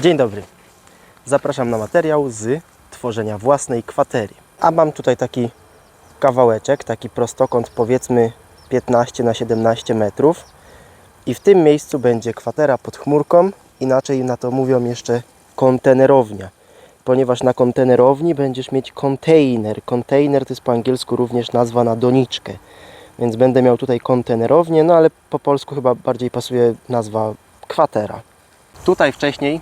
Dzień dobry. Zapraszam na materiał z tworzenia własnej kwatery. A mam tutaj taki kawałeczek, taki prostokąt powiedzmy 15 na 17 metrów. I w tym miejscu będzie kwatera pod chmurką, inaczej na to mówią jeszcze kontenerownia. Ponieważ na kontenerowni będziesz mieć kontener. Kontener to jest po angielsku również nazwa na doniczkę. Więc będę miał tutaj kontenerownię, no ale po polsku chyba bardziej pasuje nazwa kwatera. Tutaj wcześniej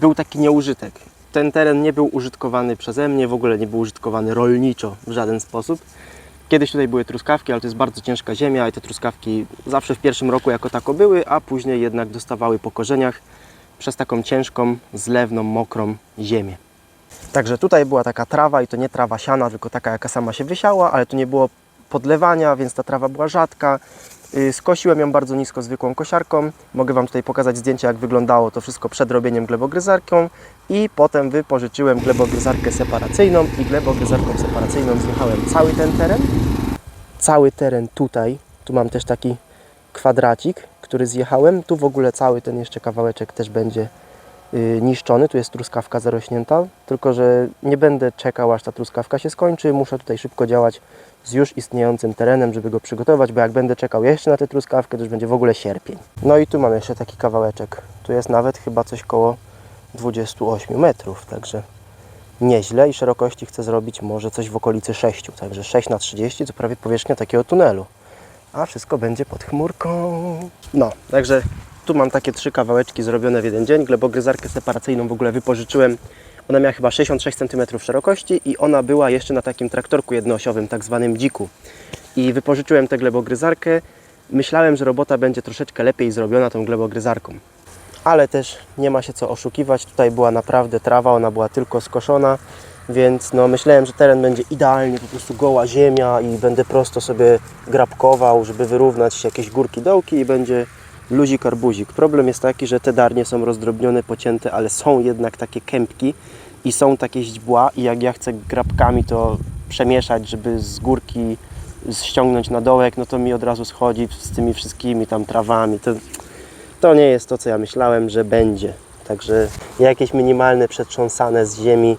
był taki nieużytek. Ten teren nie był użytkowany przeze mnie, w ogóle nie był użytkowany rolniczo w żaden sposób. Kiedyś tutaj były truskawki, ale to jest bardzo ciężka ziemia i te truskawki zawsze w pierwszym roku jako tako były, a później jednak dostawały po korzeniach przez taką ciężką, zlewną, mokrą ziemię. Także tutaj była taka trawa i to nie trawa siana, tylko taka jaka sama się wysiała, ale tu nie było podlewania, więc ta trawa była rzadka. Y, Skosiłem ją bardzo nisko zwykłą kosiarką. Mogę Wam tutaj pokazać zdjęcie, jak wyglądało to wszystko przed robieniem glebogryzarką. I potem wypożyczyłem glebogryzarkę separacyjną i glebogryzarką separacyjną zjechałem cały ten teren. Cały teren tutaj. Tu mam też taki kwadracik, który zjechałem. Tu w ogóle cały ten jeszcze kawałeczek też będzie niszczony. Tu jest truskawka zarośnięta, tylko że nie będę czekał aż ta truskawka się skończy. Muszę tutaj szybko działać z już istniejącym terenem, żeby go przygotować, bo jak będę czekał jeszcze na tę truskawkę, to już będzie w ogóle sierpień. No i tu mam jeszcze taki kawałeczek. Tu jest nawet chyba coś koło 28 metrów, także nieźle i szerokości chcę zrobić może coś w okolicy 6, także 6 na 30 to prawie powierzchnia takiego tunelu. A wszystko będzie pod chmurką. No, także tu mam takie trzy kawałeczki zrobione w jeden dzień. Glebogryzarkę separacyjną w ogóle wypożyczyłem. Ona miała chyba 66 cm szerokości i ona była jeszcze na takim traktorku jednoosiowym, tak zwanym dziku. I wypożyczyłem tę glebogryzarkę. Myślałem, że robota będzie troszeczkę lepiej zrobiona tą glebogryzarką. Ale też nie ma się co oszukiwać. Tutaj była naprawdę trawa, ona była tylko skoszona, więc no myślałem, że teren będzie idealnie, po prostu goła ziemia i będę prosto sobie grabkował, żeby wyrównać jakieś górki, dołki i będzie luzik arbuzik. Problem jest taki, że te darnie są rozdrobnione, pocięte, ale są jednak takie kępki i są takie źdźbła i jak ja chcę grabkami to przemieszać, żeby z górki ściągnąć na dołek, no to mi od razu schodzi z tymi wszystkimi tam trawami. To, to nie jest to, co ja myślałem, że będzie. Także jakieś minimalne przetrząsane z ziemi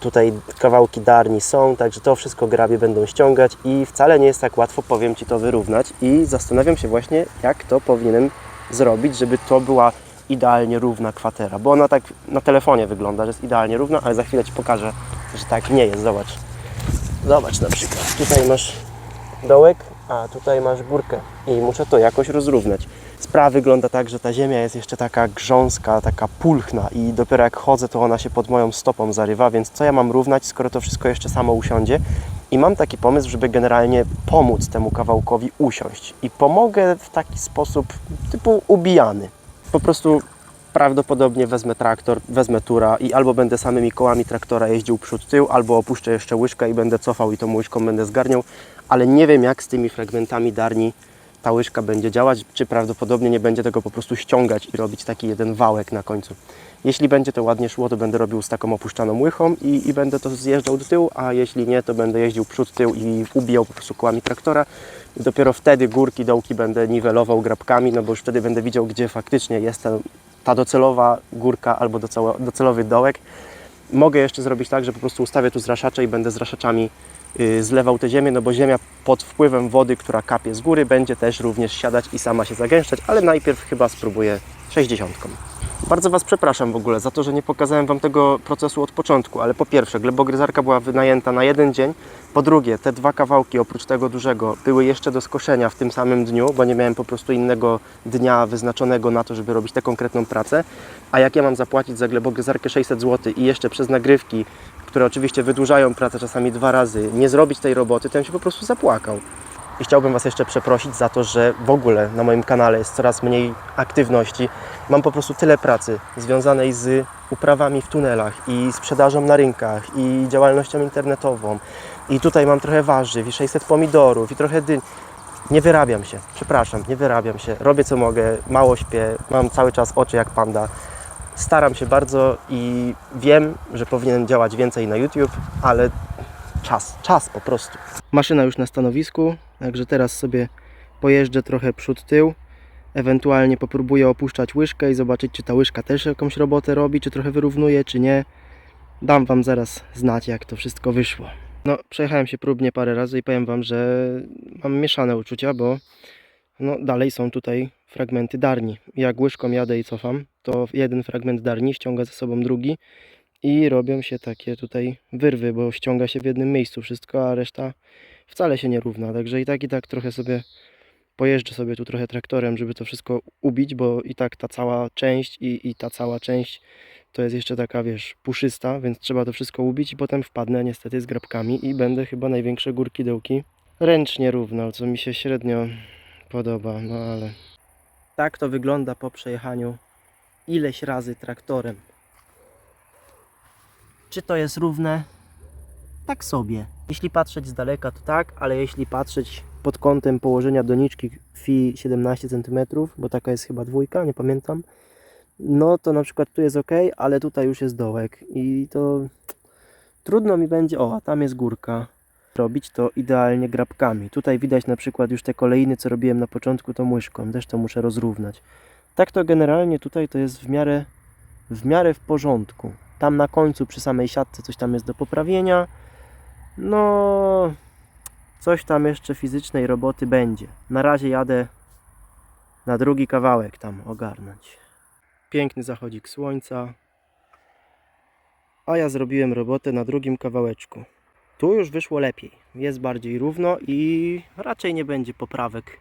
tutaj kawałki darni są, także to wszystko grabie będą ściągać i wcale nie jest tak łatwo, powiem Ci, to wyrównać. I zastanawiam się właśnie, jak to powinienem zrobić, żeby to była idealnie równa kwatera, bo ona tak na telefonie wygląda, że jest idealnie równa, ale za chwilę Ci pokażę, że tak nie jest, zobacz. Zobacz na przykład, tutaj masz dołek, a tutaj masz górkę. I muszę to jakoś rozrównać. Sprawa wygląda tak, że ta ziemia jest jeszcze taka grząska, taka pulchna i dopiero jak chodzę, to ona się pod moją stopą zarywa, więc co ja mam równać, skoro to wszystko jeszcze samo usiądzie? I mam taki pomysł, żeby generalnie pomóc temu kawałkowi usiąść. I pomogę w taki sposób typu ubijany. Po prostu prawdopodobnie wezmę traktor, wezmę tura i albo będę samymi kołami traktora jeździł przód tył, albo opuszczę jeszcze łyżkę i będę cofał i tą łyżką będę zgarniał, ale nie wiem jak z tymi fragmentami darni ta łyżka będzie działać, czy prawdopodobnie nie będzie tego po prostu ściągać i robić taki jeden wałek na końcu. Jeśli będzie to ładnie szło, to będę robił z taką opuszczaną łychą i, i będę to zjeżdżał do tyłu, a jeśli nie, to będę jeździł przód, tył i ubijał po prostu kołami traktora. I dopiero wtedy górki, dołki będę niwelował grabkami, no bo już wtedy będę widział, gdzie faktycznie jest ta, ta docelowa górka albo docelo, docelowy dołek. Mogę jeszcze zrobić tak, że po prostu ustawię tu zraszacze i będę zraszaczami zlewał tę ziemię, no bo ziemia pod wpływem wody, która kapie z góry, będzie też również siadać i sama się zagęszczać, ale najpierw chyba spróbuję 60. Bardzo Was przepraszam w ogóle za to, że nie pokazałem Wam tego procesu od początku, ale po pierwsze, glebogryzarka była wynajęta na jeden dzień, po drugie, te dwa kawałki oprócz tego dużego były jeszcze do skoszenia w tym samym dniu, bo nie miałem po prostu innego dnia wyznaczonego na to, żeby robić tę konkretną pracę, a jak ja mam zapłacić za glebogryzarkę 600 zł i jeszcze przez nagrywki, które oczywiście wydłużają pracę czasami dwa razy, nie zrobić tej roboty, to ja się po prostu zapłakał. I chciałbym Was jeszcze przeprosić za to, że w ogóle na moim kanale jest coraz mniej aktywności. Mam po prostu tyle pracy związanej z uprawami w tunelach i sprzedażą na rynkach i działalnością internetową. I tutaj mam trochę warzyw i 600 pomidorów i trochę dyń. Nie wyrabiam się, przepraszam, nie wyrabiam się. Robię co mogę, mało śpię, mam cały czas oczy jak panda. Staram się bardzo i wiem, że powinienem działać więcej na YouTube, ale czas, czas po prostu. Maszyna już na stanowisku, także teraz sobie pojeżdżę trochę przód tył. Ewentualnie popróbuję opuszczać łyżkę i zobaczyć, czy ta łyżka też jakąś robotę robi, czy trochę wyrównuje, czy nie. Dam Wam zaraz znać, jak to wszystko wyszło. No, przejechałem się próbnie parę razy i powiem Wam, że mam mieszane uczucia, bo no, dalej są tutaj fragmenty darni. Jak łyżką jadę i cofam, to jeden fragment darni ściąga ze sobą drugi i robią się takie tutaj wyrwy, bo ściąga się w jednym miejscu wszystko, a reszta wcale się nie równa. Także i tak, i tak trochę sobie pojeżdżę sobie tu trochę traktorem, żeby to wszystko ubić, bo i tak ta cała część i, i ta cała część to jest jeszcze taka, wiesz, puszysta, więc trzeba to wszystko ubić i potem wpadnę niestety z grabkami i będę chyba największe górki dołki ręcznie równał, co mi się średnio podoba, no ale... Tak to wygląda po przejechaniu ileś razy traktorem. Czy to jest równe? Tak sobie. Jeśli patrzeć z daleka to tak, ale jeśli patrzeć pod kątem położenia doniczki fi 17 cm, bo taka jest chyba dwójka, nie pamiętam, no to na przykład tu jest ok, ale tutaj już jest dołek i to trudno mi będzie, o, a tam jest górka, robić to idealnie grabkami. Tutaj widać na przykład już te kolejny, co robiłem na początku tą łyżką, też to muszę rozrównać. Tak to generalnie tutaj to jest w miarę w miarę w porządku. Tam na końcu przy samej siatce coś tam jest do poprawienia. No, coś tam jeszcze fizycznej roboty będzie. Na razie jadę na drugi kawałek tam ogarnąć. Piękny zachodzik słońca. A ja zrobiłem robotę na drugim kawałeczku. Tu już wyszło lepiej. Jest bardziej równo i raczej nie będzie poprawek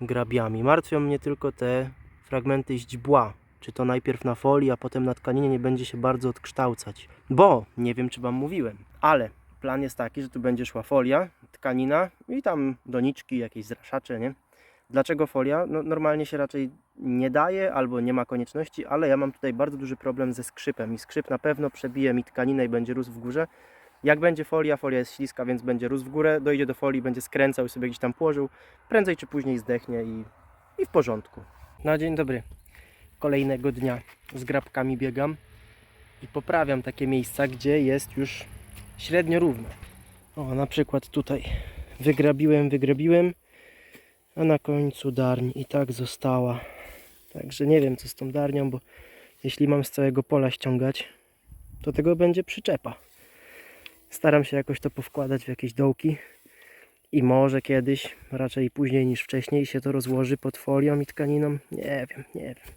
grabiami. Martwią mnie tylko te fragmenty źdźbła. Czy to najpierw na folii, a potem na tkaninie nie będzie się bardzo odkształcać. Bo, nie wiem czy Wam mówiłem, ale plan jest taki, że tu będzie szła folia, tkanina i tam doniczki, jakieś zraszacze, nie? Dlaczego folia? No, normalnie się raczej nie daje albo nie ma konieczności, ale ja mam tutaj bardzo duży problem ze skrzypem i skrzyp na pewno przebije mi tkaninę i będzie rósł w górze. Jak będzie folia, folia jest śliska, więc będzie rósł w górę, dojdzie do folii, będzie skręcał i sobie gdzieś tam położył, prędzej czy później zdechnie i, i w porządku. Na dzień dobry. Kolejnego dnia z grabkami biegam i poprawiam takie miejsca, gdzie jest już średnio równo. O, na przykład tutaj wygrabiłem, wygrabiłem, a na końcu darń i tak została. Także nie wiem co z tą darnią, bo jeśli mam z całego pola ściągać, to tego będzie przyczepa. Staram się jakoś to powkładać w jakieś dołki i może kiedyś, raczej później niż wcześniej, się to rozłoży pod folią i tkaniną. Nie wiem, nie wiem.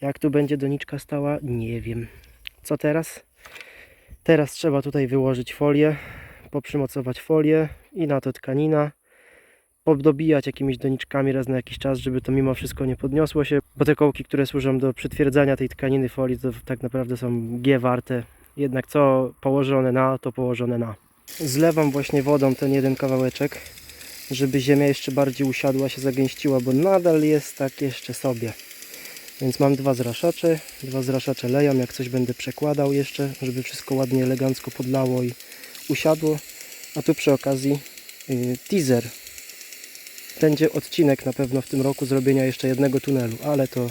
Jak tu będzie doniczka stała? Nie wiem. Co teraz? Teraz trzeba tutaj wyłożyć folię, poprzymocować folię i na to tkanina. Dobijać jakimiś doniczkami raz na jakiś czas, żeby to mimo wszystko nie podniosło się, bo te kołki, które służą do przytwierdzania tej tkaniny folii, to tak naprawdę są G warte. Jednak co położone na, to położone na. Zlewam właśnie wodą ten jeden kawałeczek, żeby ziemia jeszcze bardziej usiadła, się zagęściła, bo nadal jest tak jeszcze sobie. Więc mam dwa zraszacze, dwa zraszacze lejam, jak coś będę przekładał jeszcze, żeby wszystko ładnie, elegancko podlało i usiadło. A tu przy okazji yy, teaser. Będzie odcinek na pewno w tym roku zrobienia jeszcze jednego tunelu, ale to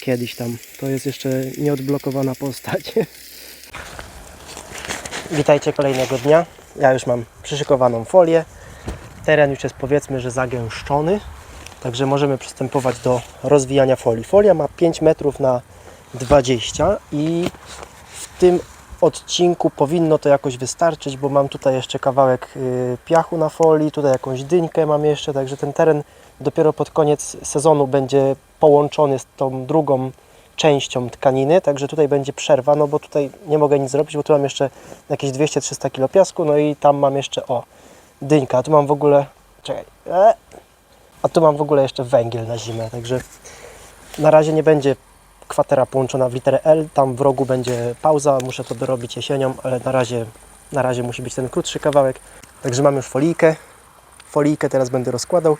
kiedyś tam. To jest jeszcze nieodblokowana postać. Witajcie kolejnego dnia. Ja już mam przyszykowaną folię. Teren już jest powiedzmy, że zagęszczony. Także możemy przystępować do rozwijania folii. Folia ma 5 metrów na 20 i w tym odcinku powinno to jakoś wystarczyć, bo mam tutaj jeszcze kawałek y, piachu na folii, tutaj jakąś dyńkę mam jeszcze, także ten teren dopiero pod koniec sezonu będzie połączony z tą drugą częścią tkaniny, także tutaj będzie przerwa, no bo tutaj nie mogę nic zrobić, bo tu mam jeszcze jakieś 200-300 kg piasku, no i tam mam jeszcze, o, dyńka, a tu mam w ogóle, czekaj, e, a tu mam w ogóle jeszcze węgiel na zimę, także na razie nie będzie kwatera połączona w literę L, tam w rogu będzie pauza, muszę to dorobić jesienią, ale na razie, na razie musi być ten krótszy kawałek. Także mam już folijkę, folijkę teraz będę rozkładał.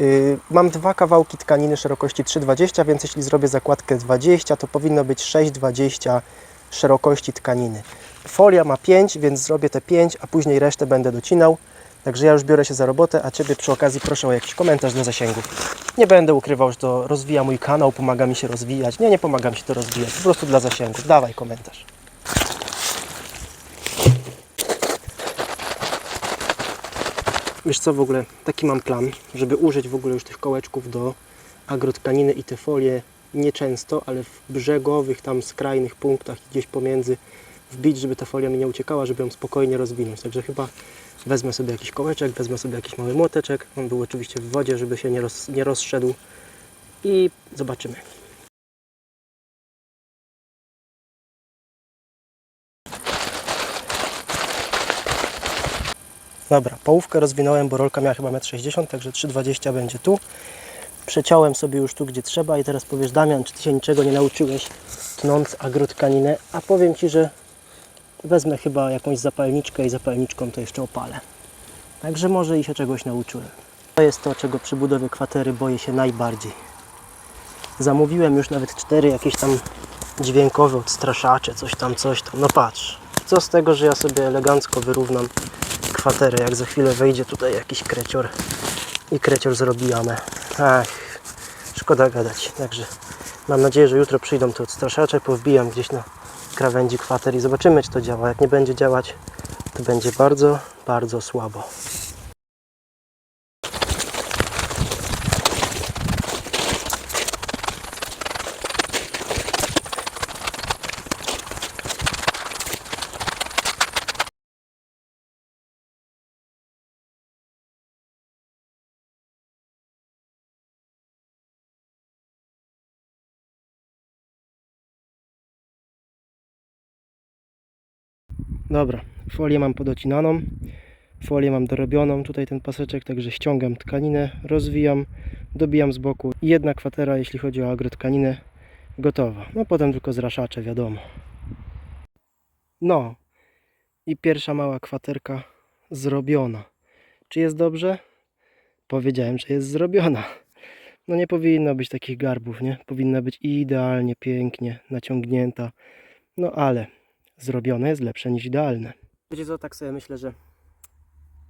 Yy, mam dwa kawałki tkaniny szerokości 3,20, więc jeśli zrobię zakładkę 20, to powinno być 6,20 szerokości tkaniny. Folia ma 5, więc zrobię te 5, a później resztę będę docinał. Także ja już biorę się za robotę, a Ciebie przy okazji proszę o jakiś komentarz do zasięgów. Nie będę ukrywał, że to rozwija mój kanał, pomaga mi się rozwijać. Nie, nie pomaga mi się to rozwijać, po prostu dla zasięgów. Dawaj komentarz. Wiesz co, w ogóle taki mam plan, żeby użyć w ogóle już tych kołeczków do agrotkaniny i te folie nieczęsto, ale w brzegowych, tam skrajnych punktach gdzieś pomiędzy wbić, żeby ta folia mi nie uciekała, żeby ją spokojnie rozwinąć. Także chyba wezmę sobie jakiś kołeczek, wezmę sobie jakiś mały młoteczek. On był oczywiście w wodzie, żeby się nie, roz, nie rozszedł i zobaczymy. Dobra, połówkę rozwinąłem, bo rolka miała chyba 1,60 m, także 3,20 będzie tu. Przeciąłem sobie już tu, gdzie trzeba i teraz powiesz, Damian, czy Ty się niczego nie nauczyłeś tnąc agrotkaninę? A powiem Ci, że wezmę chyba jakąś zapalniczkę i zapalniczką to jeszcze opalę. Także może i się czegoś nauczyłem. To jest to, czego przy budowie kwatery boję się najbardziej. Zamówiłem już nawet cztery jakieś tam dźwiękowe odstraszacze, coś tam, coś tam. No patrz, co z tego, że ja sobie elegancko wyrównam kwaterę, jak za chwilę wejdzie tutaj jakiś krecior i krecior zrobi jamę. Ach, szkoda gadać. Także mam nadzieję, że jutro przyjdą te odstraszacze, powbijam gdzieś na krawędzi kwater i zobaczymy, czy to działa. Jak nie będzie działać, to będzie bardzo, bardzo słabo. Dobra, folię mam podocinaną, folię mam dorobioną, tutaj ten paseczek, także ściągam tkaninę, rozwijam, dobijam z boku. Jedna kwatera, jeśli chodzi o agrotkaninę, gotowa. No potem tylko zraszacze, wiadomo. No i pierwsza mała kwaterka zrobiona. Czy jest dobrze? Powiedziałem, że jest zrobiona. No nie powinno być takich garbów, nie? Powinna być idealnie, pięknie naciągnięta. No ale zrobione jest lepsze niż idealne. Wiecie co, tak sobie myślę, że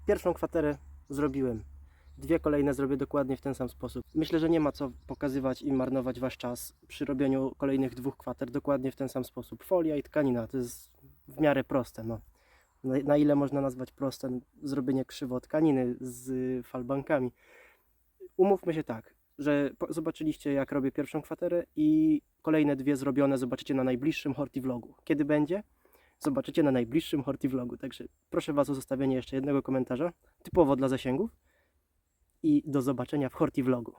pierwszą kwaterę zrobiłem. Dwie kolejne zrobię dokładnie w ten sam sposób. Myślę, że nie ma co pokazywać i marnować wasz czas przy robieniu kolejnych dwóch kwater dokładnie w ten sam sposób. Folia i tkanina to jest w miarę proste. No. Na, na ile można nazwać proste zrobienie krzywo tkaniny z falbankami. Umówmy się tak, że po, zobaczyliście jak robię pierwszą kwaterę i kolejne dwie zrobione zobaczycie na najbliższym hortivlogu. Kiedy będzie? Zobaczycie na najbliższym hortivlogu. Także proszę Was o zostawienie jeszcze jednego komentarza, typowo dla zasięgów. I do zobaczenia w hortivlogu.